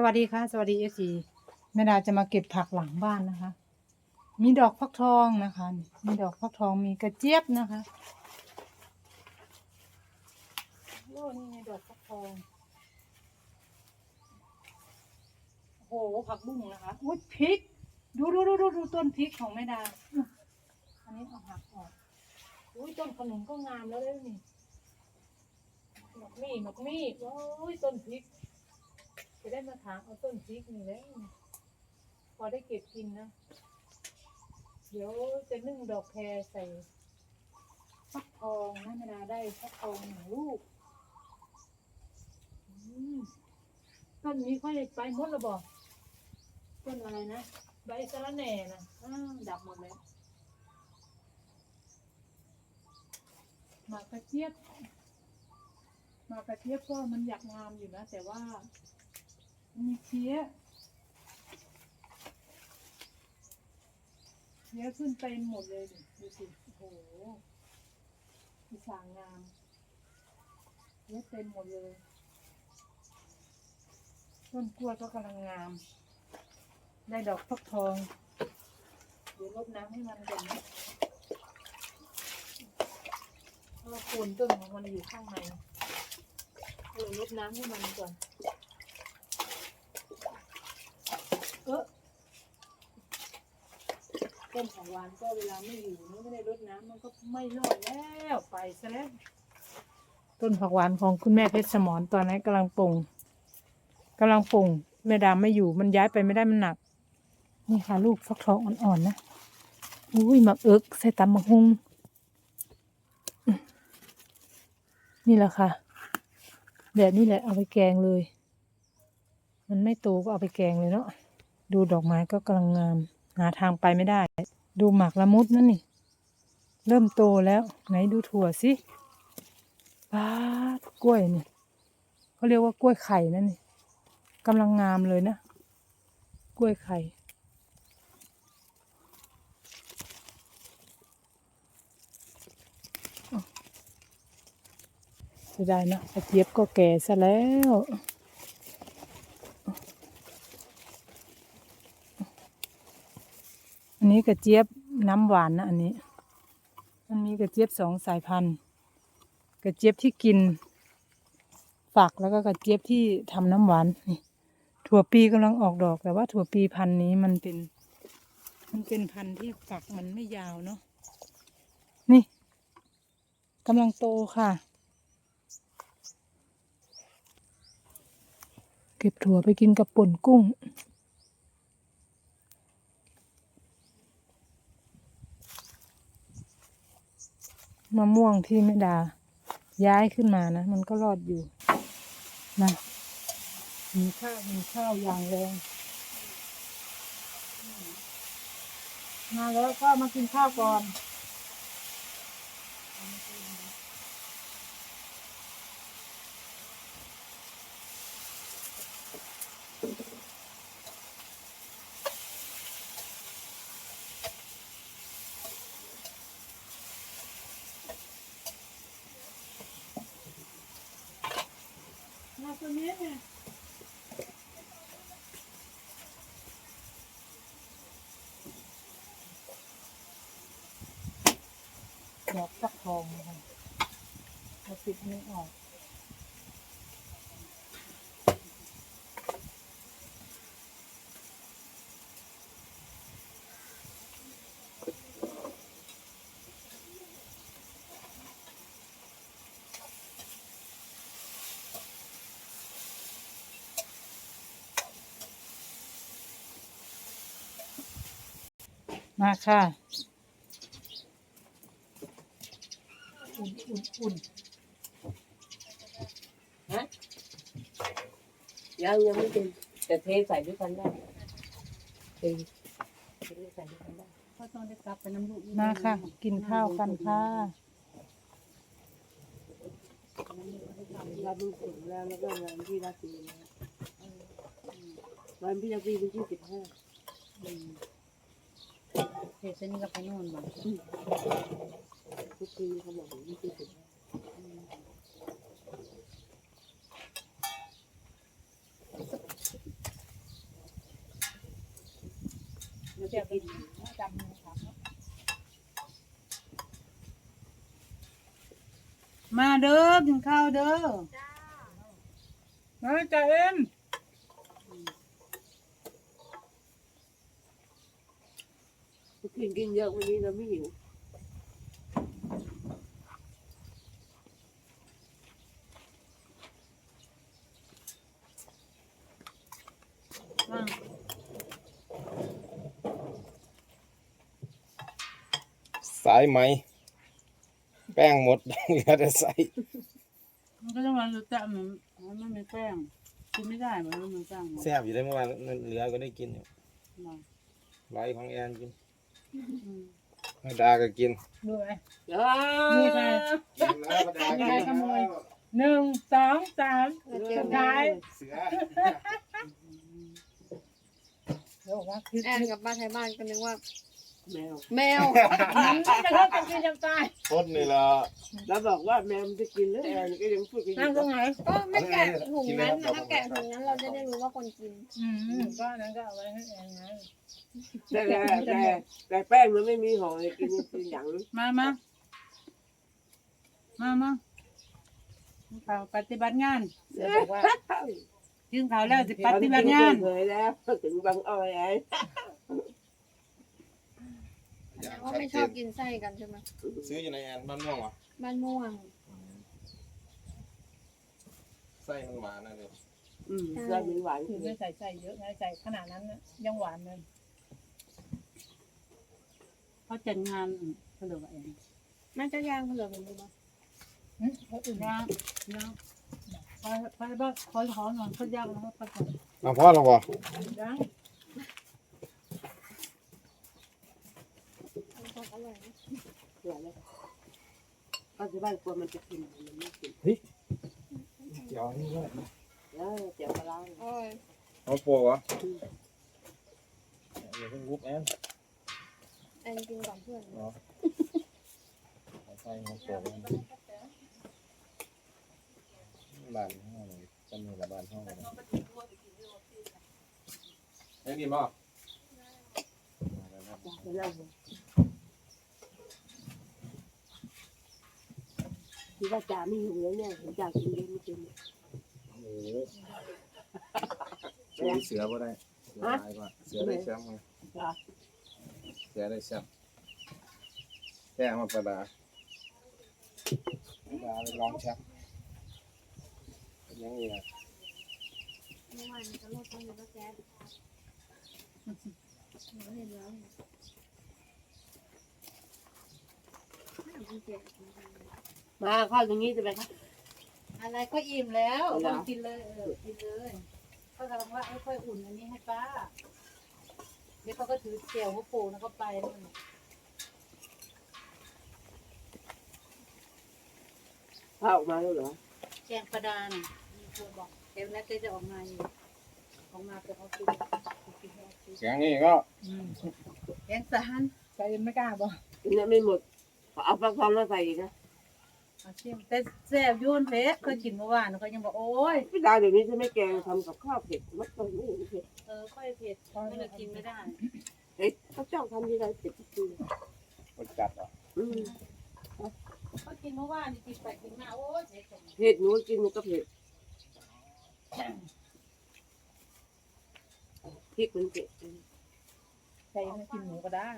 สวัสดีค่ะ สวัสดีเอซีแม่ดาจะมาเก็บผักหลังบ้านนะคะ มีดอกฟักทองนะคะ มีดอกฟักทองมีกระเจี๊ยบนะคะโอ้นี่ไงดอกฟักทองโอ้โหผักบุ้งนะคะอุ้ยพริก ดูดูดูดูดูต้นพริกของแม่ดา อันนี้เอาหักออกอุ้ยต้นขนุนก็งามแล้วเลยนี่หมกมี่หมกมี่โอ้ยต้นพริก จะได้มาถางเอาต้นพริกนี่แหล้วพอได้เก็บกินนะ เดี๋ยวจะนึ่งดอกแครใส่ฟักทองนะเวลาได้ฟักทองหนึ่งลูกอืมต้นนี้ค่อยไปหมดแล้วบอกต้นอะไรนะใบสะระแหน่นะอ้าวดับหมดเลยหมากกระเจี๊ยบหมากกระเจี๊ยบก็มันอยากงามอยู่นะ แต่ว่า มีเพี้ยเพี้ยขึ้นเต็มหมดเลยดิดูสิโอ้โหมีสางงามเพี้ยเต็มหมดเลย ต้นกล้วยก็กำลังงาม ได้ดอกฟักทอง เดี๋ยวรดน้ำให้มันก่อนนะเพราะว่าโคนต้นของมันอยู่ข้างในเลยรดน้ำให้มันก่อน เออ ต้นของหวานก็เวลาไม่อยู่นี่ไม่ได้รดน้ำมันก็ไม่รอดแล้วไปซะแล้ว ต้นผักหวานของคุณแม่เพชรสมรตอนนั้นกำลังปลงกำลังปลงแม่ดามไม่อยู่มันย้ายไปไม่ได้มันหนัก นี่ค่ะลูกฟักทองอ่อนๆนะอุ้ยหมักเอิกใส่ตำมักฮุงอืมนี่แหละค่ะ แบบนี้แหละเอาไปแกงเลย มันไม่โตก็เอาไปแกงเลยเนาะดูดอกไม้ก็กำลังงาม หาทางไปไม่ได้ ดูหมากละมุดนั่นนี่ เริ่มโตแล้ว ไหนดูถั่วสิป้ากล้วยนี่เขาเรียกว่ากล้วยไข่นั่นนี่กำลังงามเลยนะ กล้วยไข่เสียดายนะกระเจี๊ยบก็แก่ซะแล้ว นี้กระเจี๊ยบน้ำหวานนะอันนี้ มันมีกระเจี๊ยบสองสายพันธุ์ กระเจี๊ยบที่กิน ฝักแล้วก็กระเจี๊ยบที่ทำน้ำหวานนี่ถั่วปีกำลังออกดอกแต่ว่าถั่วปีพันธุ์นี้มันเป็น มันเป็นพันธุ์ที่ฝักมันไม่ยาวเนาะนี่กำลังโตค่ะ เก็บถั่วไปกินกับป่นกุ้ง มะม่วงที่แม่ดา ย้ายขึ้นมานะ มันก็รอดอยู่นะมีข้าวมีข้าวอย่างแรงมาแล้วก็มากินข้าวก่อน มาตัวนี้เนี่ยดอกฟักทองนะคะเราปิดอันนี้ออก มาค่ะอุ่นอุ่นอุ่นฮะยังยังไม่เป็นแต่เทใส่ด้วยกันได้เทเทใส่ด้วยกันได้ก็ต้องได้กลับไปน้ำลูกอีกมาค่ะ กินข้าวกันค่ะรับลูกถึงแล้วแล้วก็วันที่รับปีนะวันที่รับปีเป็นที่สิบห้า เดี๋ยวฉันก็ไปนู่นบ่ทุกทีเขาบอกว่าไม่ติดถึงมาเด้อกินข้าวเด้อมาจ่าเอ็ม กินกินเยอะวันนี้เราไม่หิวมาสายไหม แป้งหมด เหลือแต่ใส่มันก็ต้องมารู้จักมันมันไม่มีแป้งกินไม่ได้มันไม่มีแป้งหรอกแซ่บอยู่ได้เมื่อวานเหลือก็ได้กินอยู่มา ไว้ของแอนกินอื มให้ดาก็กินดูไหมอ่านี่ใครกินแล้วก็ดาใครขโมยหนึ่งสองสามสุดท้ายเสือเดี๋ยวบอกว่าคิดแอนกับป้าไทยบ้านก็นึกว่า แมว แมวจะเลิกกันกินจำตายพดนี่ละแล้วบอกว่าแมวมันจะกินแล้วแอนก็ยังพูดกันอนั่งยู่ตรงไหนก็ไม่แกะถุงนั้นนะถ้าแกะถุงนั้นเราจะได้รู้ว่าคนกิน อืมก็อันนั้นก็เอาไว้ให้แอนไงแต่แต่แต่แต่แป้งมันไม่มีห่อเลยกินเป็นอย่างมามามามากินข้าวปฏิบัติงานเดี๋ยวบอกว่ากินข้าวแล้วสิปฏิบัติงานเผยแล้วถึงบางอ้อยไอ้ ว่าไม่ชอบกินไส้กันใช่ไหมซื้ออยู่ในแอนบ้านม่วงเหรอบ้านม่วง ไส้มันหวานนะเลยอืมเสื้อมันหวานคือไม่ใส่ใส่เยอะไงใส่ขนาดนั้นน่ะยังหวานเลยเขาจัดงานอืมเขาเรียกว่าอะไรน่าจะย่างเผื่อผมดูมาอืมเขาอื่นย่างย่างไปไปบ้านขอขอหน่อยเขาย่างแล้วเขาไปก่อนเอาพ่อเราบ่ยัง ร่อยนะเสื้อแล้วก็จะบ้านกลัวมันจะกินมันไม่กินเดี๋ยวนี่ก็แล้วเจียวปลาร้าอร่อยเอาโปะวะอย่าเพิ่งวุบแอนแอนกินก่อนเพื่อนใส่มันโปะบ้านห้องเลยจะมีละบ้านห้องเลยเฮ้ยดีมากไปนั่ง คิดว่าจ่าไม่หิวแล้วเนี่ยจ่ากินเยอะไม่กินโอ้โหสู้เสือบ่ได้เสือตายกว่าเสือได้แชมป์ไงจ้าเสือได้แชมป์แค่มาประดาประดาไปลองแชมป์ยังอีกอะเมื่อวานจะลดต้นก็แก๊สหนูเห็นแล้วเนี่ยไม่เอาคุณเจ๊ มาข้าวตรงนี้จะไปครับ อะไรก็อิ่มแล้วเอาเหรอ กินเลยเออกินเลยก็กำลังว่าเอ้ยค่อยอุ่นอันนี้ให้ป้าเดี๋ยวเขาก็ถือเกี่ยวหัวโป่งแล้วก็ไปนู่นข้าวออกมาแล้วเหรอแกงประดานมีคนบอกเดี๋ยวแล้วก็จะออกมาอยู่ออกมาเป็นออฟฟิศกินที่ออฟฟิศเสียงนี่ก็อืมแกงสานใจเย็นไม่กล้าบอกกินแล้วไม่หมดเอาปลาทองมาใส่อีกนะ เอาชิมแต่แซ่บอยุ่นเพชรเคยกินเมื่อวานเขายังบอกโอ้ยพี่ดาเดี๋ยวนี้จะไม่แกงทำกับข้าวเผ็ดมัดตัวไม่เห็นเผ็ดเออค่อยเผ็ดไม่เลยกินไม่ได้เฮ้ยเขาเจ้าทำที่ไรเผ็ดจริงคนจัดอะๆอืมเขากินเมื่อวานนี่กินไปกินมาโอ้ยเผ็ดจังเผ็ดหนูกินมันก็เผ็ดพริกมันเผ็ดใจเย็นไม่กินหมูก็ได้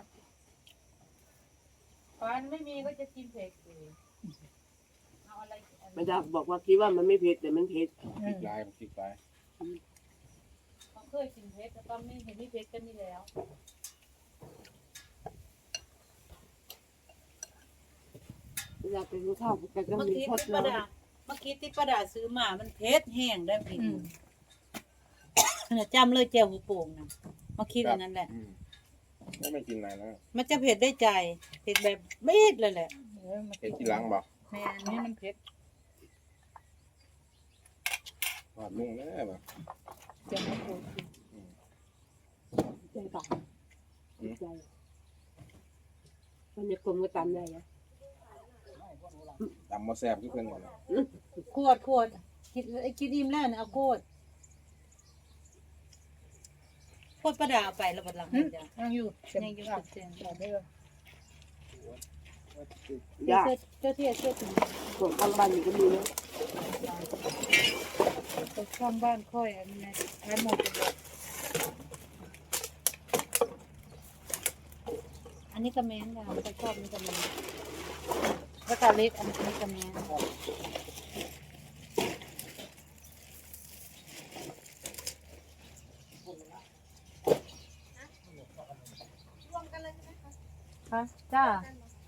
ตอนไม่มีก็จะกินเผ็ดอยู่เอาอะ ไรอะไรมาดาบอกว่าคิดว่ามันไม่เผ็ดแต่มันเผ็ดอืพริมกลายพริกลายเขาเคยกินเผ็ดแต่ตอนไม่เห็นไม่เผ็ดกันนี่แล้วเวลาไปกินข้าวแต่ก็เมื่อมีกี้ทอดที่ป้าน้ดาเมื่อกี้ที่ป้าดาซื้อมา มันเผ็ดแห้งได้ผิดอืมเนี่ยจำเลยแจ่วหูโป่งนะเมื่อกี้อันนั้นแหละ อืมไม่ไม่กินนานแล้วมันจะเผ็ดได้ใจเผ็ดแบบเบ็ดเลยแหละเออมาเผ็ดที่หลังบ่แม่อันนี้มันเผ็ด ห อดลุงแน่บ่เจียวไม่ถูกำใจปากใจมันจะกลมก็ตำได้นะตำมาแซ่บทุกคนเลยขวดขวดคิดคิดอิ่มแล้วนะเอาขวดพวดประดาไปแล้วบัดหลังจ้ะยังอยู่ยังอยู่อะสุดเตียงบอกได้เลยยากเจ้าที่เชื่อถือส่วนข้างบ้านนี่ก็มีนะ ไปข้างบ้านค่อยอันนี้ใช้หมดเลยอันนี้กระแมนค่ะไปชอบนี่กระแมนแล้วก็เล็กอันนี้กระแมนรวมกันหมคะค่ะจ้า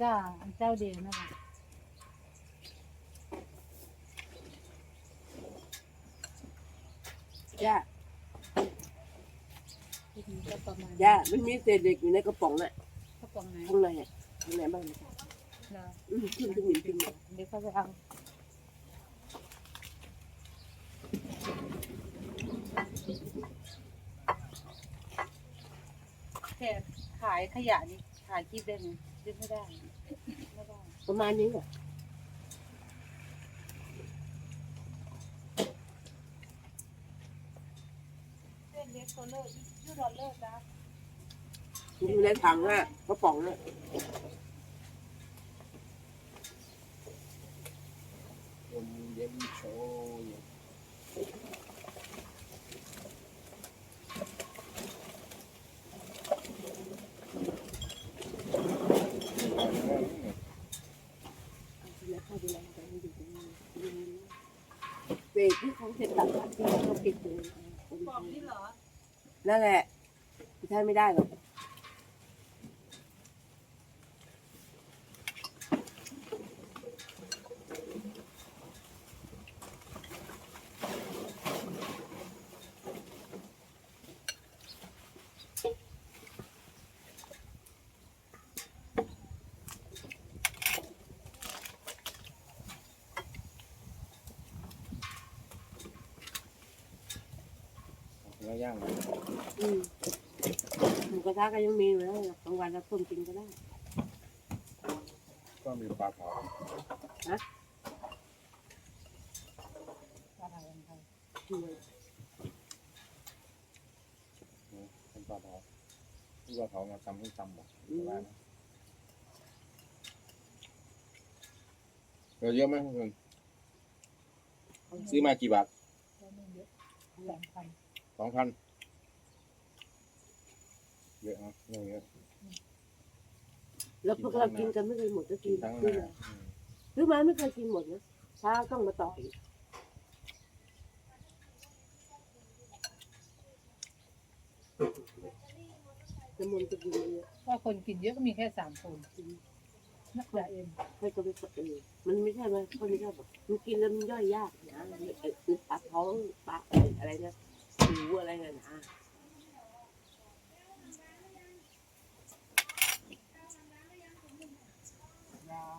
จ้า อันเจ้าเดียวนะคะ ย่าที่นี่ก็ประมาณย่ามันมีเศษเหล็กอยู่ในกระป๋องน่ะกระป๋องไหนข้างในอะข้างในบ้างนะเหรออืมขึ้นขึ้นหนึ่งขึ้นหนึ่งเดี๋ยวเขาจะเอาแค่ขายขยะนี่ขายคิดได้ไหมคิดไม่ได้ไม่ได้ประมาณนี้แหละ เส้น เล็กตัวเลิกยูดอลเลิกนะอยู่ในถังอะกระป๋องน่ะลมเย็นโชยแล้วเข้าไปแล้วกันอยู่ตรงนี้เศษที่เขาเสร็จตัดตัดที่เขาปิดอยู่บอกนี่เหรอ นั่นแหละใช้ไม่ได้หรอก แล้วย่างเลยอืมหมูกระทะก็ยังมีอยู่นะบางวันเราต้มกินก็ได้ ก็มีปลาเผาอะไรกันคะคือเป็นปลาเผาที่ปลาเผามาทำให้ตำหมดได้นะเราเยอะไหมคุณซื้อมากี่บาทก็ไม่เยอะสามพัน องพันเยอะนะเยอะเยอะแล้วพวกเรากินกันไม่เคยหมดก็กินทั้งซื้อนามาซื้อมาไม่เคยกินหมดนะเช้าต้องมาต่ออีกน้ำมันจะกินเยอะว่าคนกินเยอะก็มีแค่สามคนนักจ่าเอ็มไม่ก็ไม่เออมันไม่ใช่ไหมคนนี้ก็แบบมันกินแล้วมันย่อยยากนะเออคือปากท้องปากอะไรนะ หิวอะไรน่ะนะยาว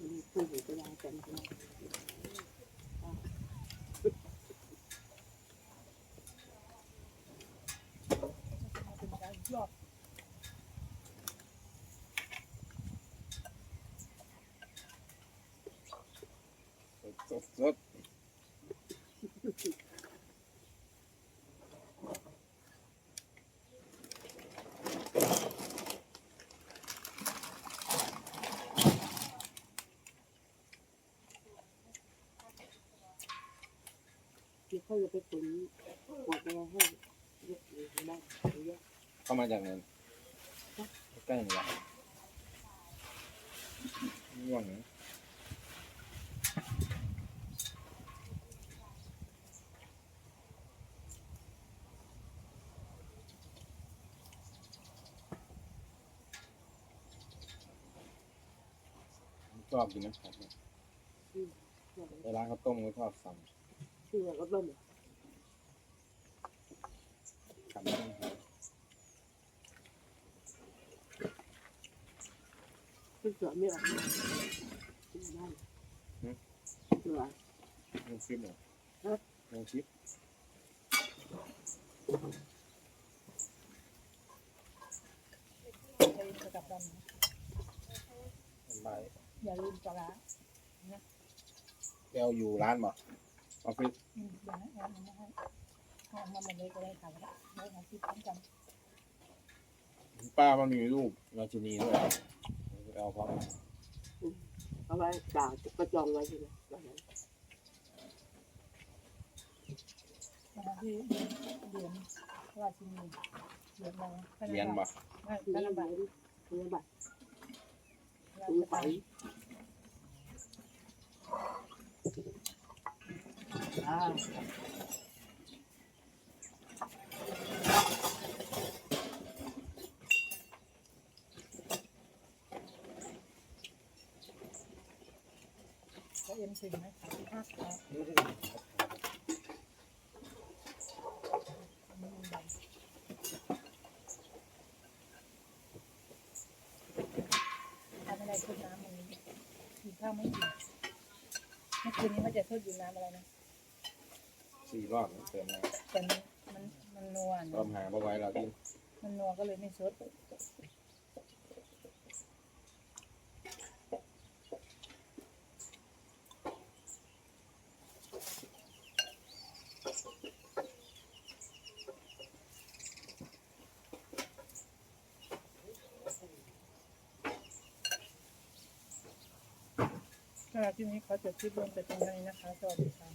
มีคนหูก็ยาวกันนะเป็นการยอด สดสดๆเดี๋ยวเขาจะไปตุ๋นปวดอะไรให้เยอะอยู่บ้างเยอะเข้ามาจากไหนใกล้ๆนี่ละง่วงนะชอ บกินนะครับเนี่ยเวลาเขาต้มก็ชอบสั่งชื่อรถบ้มขันไม่ต้องหาชื่อเสือไม่ออกชื่อบ้านเสือลงคลิปเหรอฮะลงคลิปใช้กระดับดันไป อย่าลืมปลาร้าแก้วอยู่ร้านบ่ไปออฟฟิศอืมเดี๋ยวนะเอามาให้เอามาหมดเลยก็ได้ค่ะแล้วเอามาที่พร้อมกันป้ามันมีรูปราชินีด้วยเอาพร้อมเอาไว้ด่างก็จองไว้ใช่ไหมวันนั้นนะคะที่เหรียญเหรียญราชินีเหรียญอะไรนะเรียนบ่ ไม่เรีธยนนบัตรเรียนบัตร ราซื้อชไป การ อ่า แล้วเอ็มถึงไหมสามสิบห้าครับอันนี้มันบัตรทำอะไรขึ้นน้ำมันกินข้าวไม่กิน เมื่อคืนนี้มันจะทอดอยู่น้ำอะไรนะสี่รอบเติมนะแต่มันมันมันนัวรอนะบหาเอาไว้เราที่ มันนัวก็เลยไม่สด สำหรับที่นี้ขอจบคลิปลงแต่เพียงเท่านี้นะคะ สวัสดีค่ะ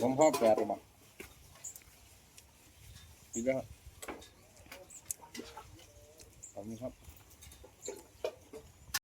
ผมพ่อแปดหรือเปล่าคิดแล้วขอบคุณครับ